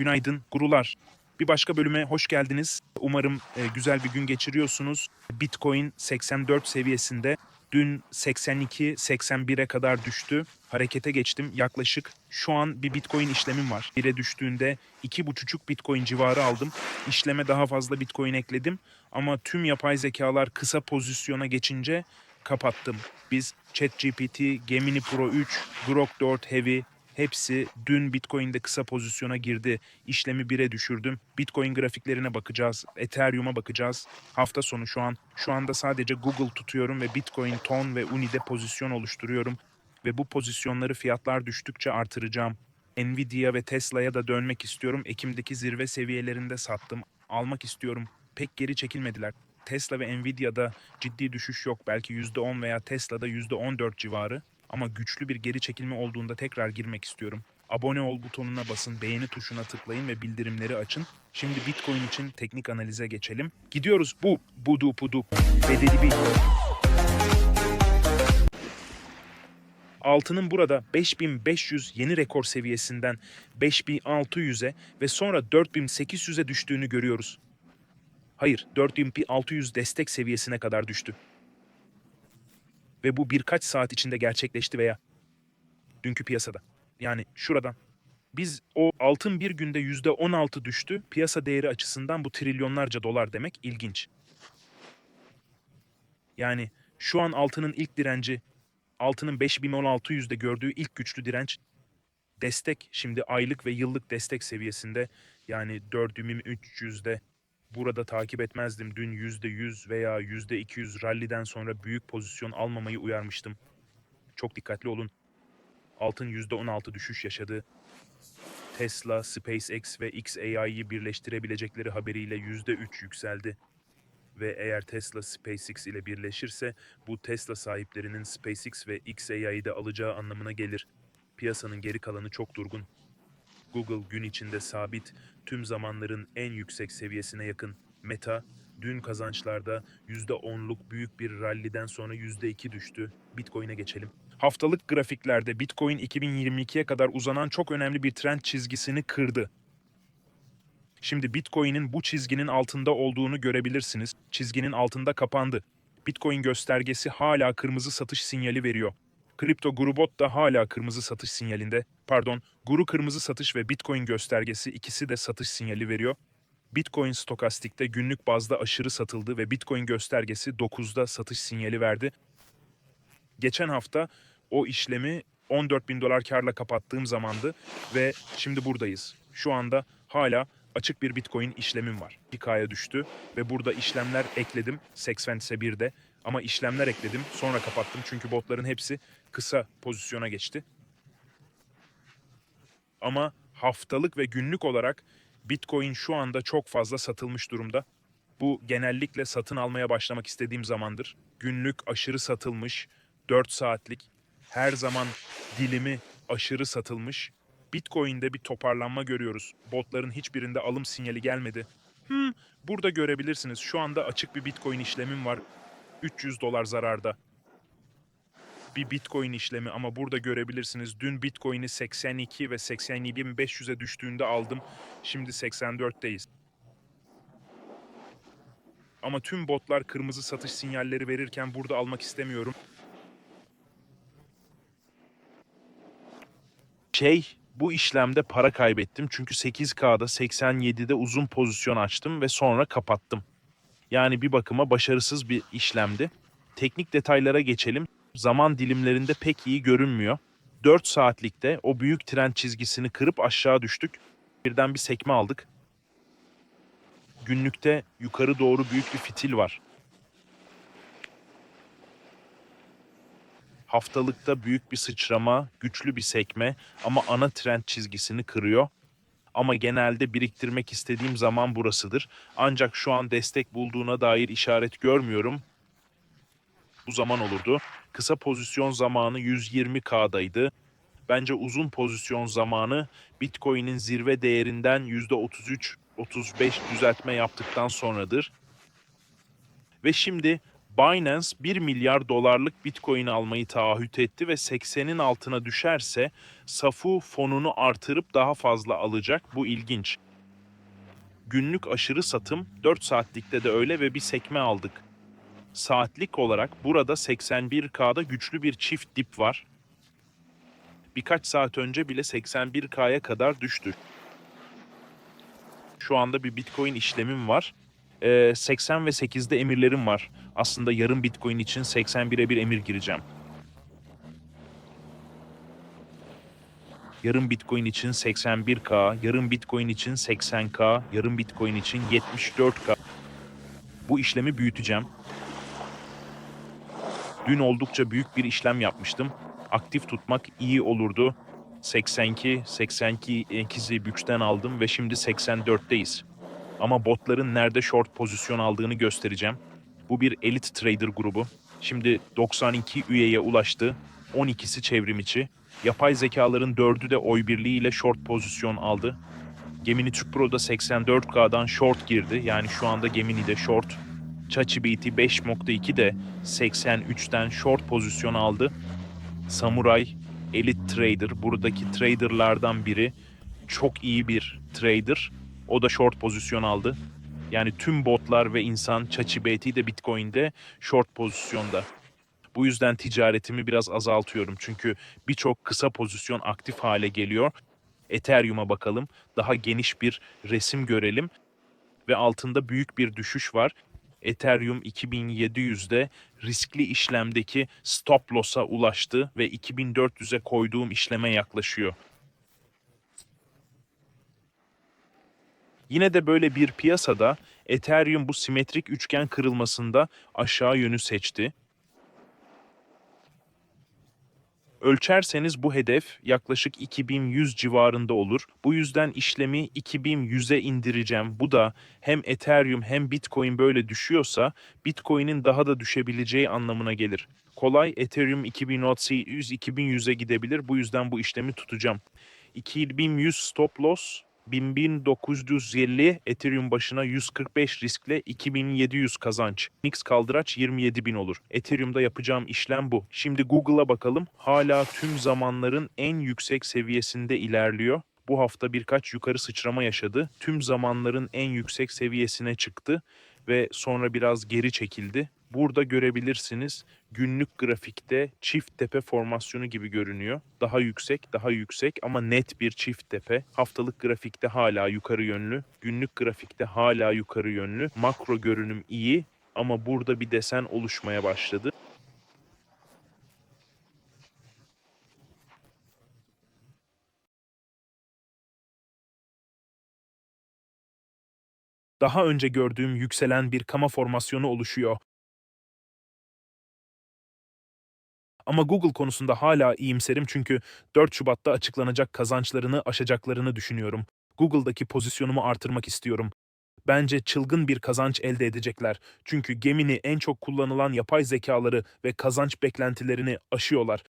Günaydın gurular. Bir başka bölüme hoş geldiniz. Umarım e, güzel bir gün geçiriyorsunuz. Bitcoin 84 seviyesinde. Dün 82-81'e kadar düştü. Harekete geçtim. Yaklaşık şu an bir Bitcoin işlemim var. Bire düştüğünde 2,5 Bitcoin civarı aldım. İşleme daha fazla Bitcoin ekledim. Ama tüm yapay zekalar kısa pozisyona geçince kapattım. Biz ChatGPT, Gemini Pro 3, Grok 4 Heavy hepsi dün Bitcoin'de kısa pozisyona girdi. İşlemi 1'e düşürdüm. Bitcoin grafiklerine bakacağız. Ethereum'a bakacağız. Hafta sonu şu an şu anda sadece Google tutuyorum ve Bitcoin, Ton ve Uni'de pozisyon oluşturuyorum ve bu pozisyonları fiyatlar düştükçe artıracağım. Nvidia ve Tesla'ya da dönmek istiyorum. Ekim'deki zirve seviyelerinde sattım. Almak istiyorum. Pek geri çekilmediler. Tesla ve Nvidia'da ciddi düşüş yok. Belki %10 veya Tesla'da %14 civarı. Ama güçlü bir geri çekilme olduğunda tekrar girmek istiyorum. Abone ol butonuna basın, beğeni tuşuna tıklayın ve bildirimleri açın. Şimdi Bitcoin için teknik analize geçelim. Gidiyoruz. Bu, budu budu. Bedeli bir Altının burada 5500 yeni rekor seviyesinden 5600'e ve sonra 4800'e düştüğünü görüyoruz. Hayır, 4600 destek seviyesine kadar düştü. Ve bu birkaç saat içinde gerçekleşti veya dünkü piyasada. Yani şuradan. Biz o altın bir günde %16 düştü. Piyasa değeri açısından bu trilyonlarca dolar demek ilginç. Yani şu an altının ilk direnci altının 5600'de gördüğü ilk güçlü direnç destek şimdi aylık ve yıllık destek seviyesinde yani 4300'de burada takip etmezdim. Dün %100 veya %200 ralliden sonra büyük pozisyon almamayı uyarmıştım. Çok dikkatli olun. Altın %16 düşüş yaşadı. Tesla, SpaceX ve XAI'yi birleştirebilecekleri haberiyle %3 yükseldi ve eğer Tesla SpaceX ile birleşirse bu Tesla sahiplerinin SpaceX ve XAI'de alacağı anlamına gelir. Piyasanın geri kalanı çok durgun. Google gün içinde sabit, tüm zamanların en yüksek seviyesine yakın. Meta, dün kazançlarda %10'luk büyük bir ralliden sonra %2 düştü. Bitcoin'e geçelim. Haftalık grafiklerde Bitcoin 2022'ye kadar uzanan çok önemli bir trend çizgisini kırdı. Şimdi Bitcoin'in bu çizginin altında olduğunu görebilirsiniz. Çizginin altında kapandı. Bitcoin göstergesi hala kırmızı satış sinyali veriyor. Kripto Grubot da hala kırmızı satış sinyalinde. Pardon, Guru kırmızı satış ve Bitcoin göstergesi ikisi de satış sinyali veriyor. Bitcoin stokastikte günlük bazda aşırı satıldı ve Bitcoin göstergesi 9'da satış sinyali verdi. Geçen hafta o işlemi 14 bin dolar karla kapattığım zamandı ve şimdi buradayız. Şu anda hala açık bir Bitcoin işlemim var. 1K'ya düştü ve burada işlemler ekledim 80'se 1'de ama işlemler ekledim sonra kapattım çünkü botların hepsi kısa pozisyona geçti. Ama haftalık ve günlük olarak Bitcoin şu anda çok fazla satılmış durumda. Bu genellikle satın almaya başlamak istediğim zamandır. Günlük aşırı satılmış, 4 saatlik, her zaman dilimi aşırı satılmış. Bitcoin'de bir toparlanma görüyoruz. Botların hiçbirinde alım sinyali gelmedi. Hmm, burada görebilirsiniz. Şu anda açık bir Bitcoin işlemim var. 300 dolar zararda. Bir Bitcoin işlemi ama burada görebilirsiniz. Dün Bitcoin'i 82 ve 82.500'e düştüğünde aldım. Şimdi 84'teyiz. Ama tüm botlar kırmızı satış sinyalleri verirken burada almak istemiyorum. Şey, bu işlemde para kaybettim çünkü 8K'da 87'de uzun pozisyon açtım ve sonra kapattım. Yani bir bakıma başarısız bir işlemdi. Teknik detaylara geçelim. Zaman dilimlerinde pek iyi görünmüyor. 4 saatlikte o büyük trend çizgisini kırıp aşağı düştük. Birden bir sekme aldık. Günlükte yukarı doğru büyük bir fitil var. Haftalıkta büyük bir sıçrama, güçlü bir sekme ama ana trend çizgisini kırıyor. Ama genelde biriktirmek istediğim zaman burasıdır. Ancak şu an destek bulduğuna dair işaret görmüyorum. Bu zaman olurdu. Kısa pozisyon zamanı 120K'daydı. Bence uzun pozisyon zamanı Bitcoin'in zirve değerinden %33-35 düzeltme yaptıktan sonradır. Ve şimdi Binance 1 milyar dolarlık Bitcoin almayı taahhüt etti ve 80'in altına düşerse Safu fonunu artırıp daha fazla alacak. Bu ilginç. Günlük aşırı satım 4 saatlikte de öyle ve bir sekme aldık. Saatlik olarak burada 81K'da güçlü bir çift dip var. Birkaç saat önce bile 81K'ya kadar düştü. Şu anda bir Bitcoin işlemim var. Ee, 80 ve 8'de emirlerim var. Aslında yarım Bitcoin için 81'e bir emir gireceğim. Yarım Bitcoin için 81K, yarım Bitcoin için 80K, yarım Bitcoin için 74K. Bu işlemi büyüteceğim. Dün oldukça büyük bir işlem yapmıştım. Aktif tutmak iyi olurdu. 82, 82 ikizi büyükten aldım ve şimdi 84'teyiz. Ama botların nerede short pozisyon aldığını göstereceğim. Bu bir elit trader grubu. Şimdi 92 üyeye ulaştı. 12'si çevrim içi. Yapay zekaların 4'ü de oy birliğiyle short pozisyon aldı. Gemini Türk Pro'da 84K'dan short girdi. Yani şu anda Gemini'de short. ChatGPT 5.2 de 83'ten short pozisyon aldı. Samuray Elite Trader buradaki traderlardan biri çok iyi bir trader. O da short pozisyon aldı. Yani tüm botlar ve insan ChatGPT de Bitcoin'de short pozisyonda. Bu yüzden ticaretimi biraz azaltıyorum. Çünkü birçok kısa pozisyon aktif hale geliyor. Ethereum'a bakalım. Daha geniş bir resim görelim. Ve altında büyük bir düşüş var. Ethereum 2700'de riskli işlemdeki stop loss'a ulaştı ve 2400'e koyduğum işleme yaklaşıyor. Yine de böyle bir piyasada Ethereum bu simetrik üçgen kırılmasında aşağı yönü seçti. Ölçerseniz bu hedef yaklaşık 2100 civarında olur. Bu yüzden işlemi 2100'e indireceğim. Bu da hem Ethereum hem Bitcoin böyle düşüyorsa Bitcoin'in daha da düşebileceği anlamına gelir. Kolay Ethereum 2800 2100'e gidebilir. Bu yüzden bu işlemi tutacağım. 2100 stop loss 10950 Ethereum başına 145 riskle 2700 kazanç. Nix kaldıraç 27000 olur. Ethereum'da yapacağım işlem bu. Şimdi Google'a bakalım. Hala tüm zamanların en yüksek seviyesinde ilerliyor. Bu hafta birkaç yukarı sıçrama yaşadı. Tüm zamanların en yüksek seviyesine çıktı ve sonra biraz geri çekildi. Burada görebilirsiniz günlük grafikte çift tepe formasyonu gibi görünüyor. Daha yüksek, daha yüksek ama net bir çift tepe. Haftalık grafikte hala yukarı yönlü, günlük grafikte hala yukarı yönlü. Makro görünüm iyi ama burada bir desen oluşmaya başladı. Daha önce gördüğüm yükselen bir kama formasyonu oluşuyor. Ama Google konusunda hala iyimserim çünkü 4 Şubat'ta açıklanacak kazançlarını aşacaklarını düşünüyorum. Google'daki pozisyonumu artırmak istiyorum. Bence çılgın bir kazanç elde edecekler. Çünkü Gemini en çok kullanılan yapay zekaları ve kazanç beklentilerini aşıyorlar.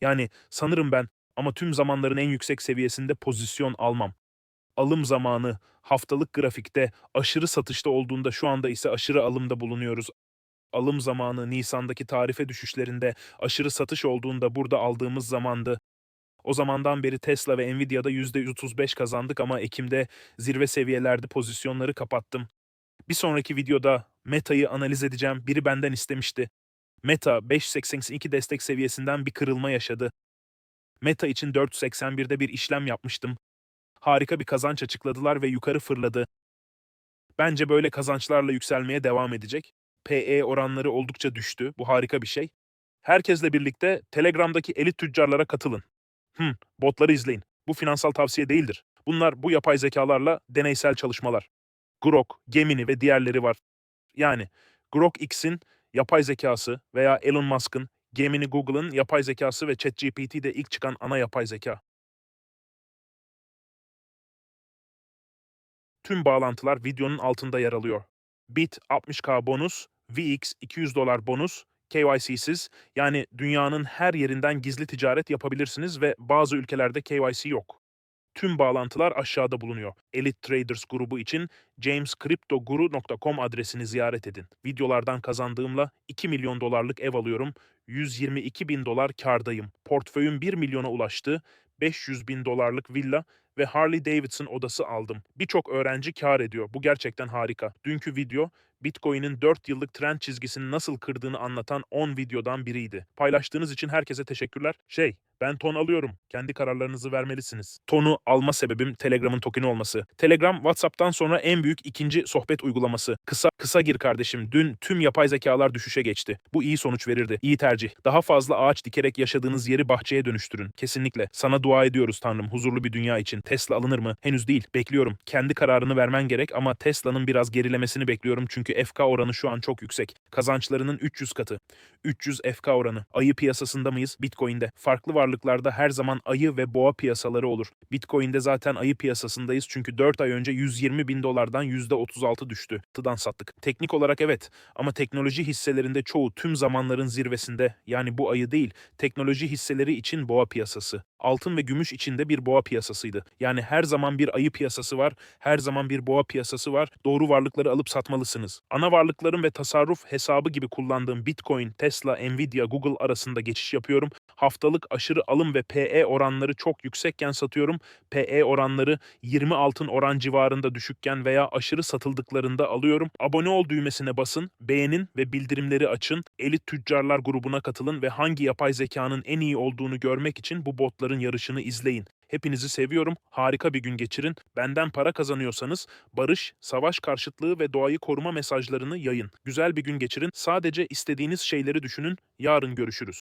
Yani sanırım ben ama tüm zamanların en yüksek seviyesinde pozisyon almam. Alım zamanı haftalık grafikte aşırı satışta olduğunda şu anda ise aşırı alımda bulunuyoruz alım zamanı Nisan'daki tarife düşüşlerinde aşırı satış olduğunda burada aldığımız zamandı. O zamandan beri Tesla ve Nvidia'da %135 kazandık ama Ekim'de zirve seviyelerde pozisyonları kapattım. Bir sonraki videoda Meta'yı analiz edeceğim. Biri benden istemişti. Meta 5.82 destek seviyesinden bir kırılma yaşadı. Meta için 4.81'de bir işlem yapmıştım. Harika bir kazanç açıkladılar ve yukarı fırladı. Bence böyle kazançlarla yükselmeye devam edecek. PE oranları oldukça düştü. Bu harika bir şey. Herkesle birlikte Telegram'daki elit tüccarlara katılın. Hmm, botları izleyin. Bu finansal tavsiye değildir. Bunlar bu yapay zekalarla deneysel çalışmalar. Grok, Gemini ve diğerleri var. Yani Grok X'in yapay zekası veya Elon Musk'ın, Gemini Google'ın yapay zekası ve ChatGPT'de ilk çıkan ana yapay zeka. Tüm bağlantılar videonun altında yer alıyor. Bit 60k bonus, VX 200 dolar bonus, KYC'siz yani dünyanın her yerinden gizli ticaret yapabilirsiniz ve bazı ülkelerde KYC yok. Tüm bağlantılar aşağıda bulunuyor. Elite Traders grubu için jamescryptoguru.com adresini ziyaret edin. Videolardan kazandığımla 2 milyon dolarlık ev alıyorum. 122 bin dolar kardayım. Portföyüm 1 milyona ulaştı. 500 bin dolarlık villa ve Harley Davidson odası aldım. Birçok öğrenci kar ediyor. Bu gerçekten harika. Dünkü video Bitcoin'in 4 yıllık trend çizgisini nasıl kırdığını anlatan 10 videodan biriydi. Paylaştığınız için herkese teşekkürler. Şey, ben ton alıyorum. Kendi kararlarınızı vermelisiniz. Tonu alma sebebim Telegram'ın tokeni olması. Telegram WhatsApp'tan sonra en büyük ikinci sohbet uygulaması. Kısa kısa gir kardeşim. Dün tüm yapay zekalar düşüşe geçti. Bu iyi sonuç verirdi. İyi tercih. Daha fazla ağaç dikerek yaşadığınız yeri bahçeye dönüştürün. Kesinlikle. Sana dua ediyoruz Tanrım huzurlu bir dünya için. Tesla alınır mı? Henüz değil. Bekliyorum. Kendi kararını vermen gerek ama Tesla'nın biraz gerilemesini bekliyorum çünkü FK oranı şu an çok yüksek. Kazançlarının 300 katı. 300 FK oranı. Ayı piyasasında mıyız? Bitcoin'de. Farklı varlıklarda her zaman ayı ve boğa piyasaları olur. Bitcoin'de zaten ayı piyasasındayız çünkü 4 ay önce 120 bin dolardan %36 düştü. Tıdan sattık. Teknik olarak evet ama teknoloji hisselerinde çoğu tüm zamanların zirvesinde yani bu ayı değil teknoloji hisseleri için boğa piyasası. Altın ve gümüş içinde bir boğa piyasasıydı. Yani her zaman bir ayı piyasası var, her zaman bir boğa piyasası var. Doğru varlıkları alıp satmalısınız. Ana varlıkların ve tasarruf hesabı gibi kullandığım Bitcoin, Tesla, Nvidia, Google arasında geçiş yapıyorum. Haftalık aşırı alım ve PE oranları çok yüksekken satıyorum. PE oranları 20 altın oran civarında düşükken veya aşırı satıldıklarında alıyorum. Abone ol düğmesine basın, beğenin ve bildirimleri açın. Elit Tüccarlar grubuna katılın ve hangi yapay zekanın en iyi olduğunu görmek için bu botların yarışını izleyin. Hepinizi seviyorum. Harika bir gün geçirin. Benden para kazanıyorsanız barış, savaş karşıtlığı ve doğayı koruma mesajlarını yayın. Güzel bir gün geçirin. Sadece istediğiniz şeyleri düşünün. Yarın görüşürüz.